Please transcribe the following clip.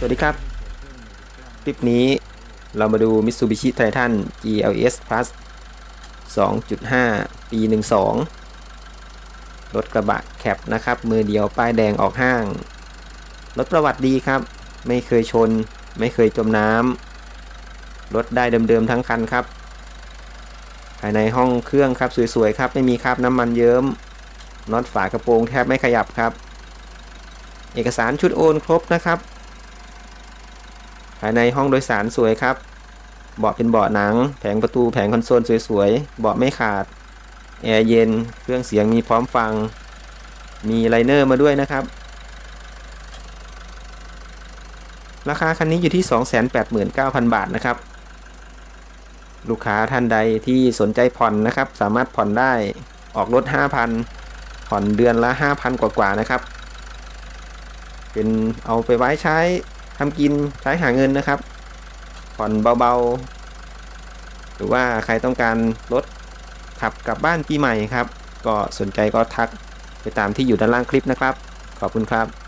สวัสดีครับ คลิปนี้เรามาดู Mitsubishi Triton GLS Plus 2.5 ปี 12 รถกระบะแคปนะครับ มือเดียวป้ายแดงออกห้าง รถประวัติดีครับ ไม่เคยชน ไม่เคยจมน้ำ รถได้เดิมๆทั้งคันครับ ภายในห้องเครื่องครับสวยๆครับ ไม่มีคราบน้ำมันเยิ้ม น็อตฝากระโปรงแทบไม่ขยับครับ เอกสารชุดโอนครบนะครับ ภายในห้องโดยสารสวยครับ เบาะเป็นเบาะหนัง แผงประตูแผงคอนโซลสวยๆ เบาะไม่ขาด แอร์เย็น เครื่องเสียงมีพร้อมฟัง มีไลเนอร์มาด้วยนะครับ ราคาคันนี้อยู่ที่ 289,000 บาทนะครับ ลูกค้าท่านใดที่สนใจผ่อนนะครับ สามารถผ่อนได้ออกรถ 5,000 ผ่อนเดือนละ 5,000 กว่าๆนะครับ เป็นเอาไปไว้ใช้ ทำกินใช้หาเงินนะครับ ผ่อนเบาๆ หรือว่าใครต้องการรถขับกลับบ้านปีใหม่ครับ ก็สนใจก็ทักไปตามที่อยู่ด้านล่างคลิปนะครับ ขอบคุณครับ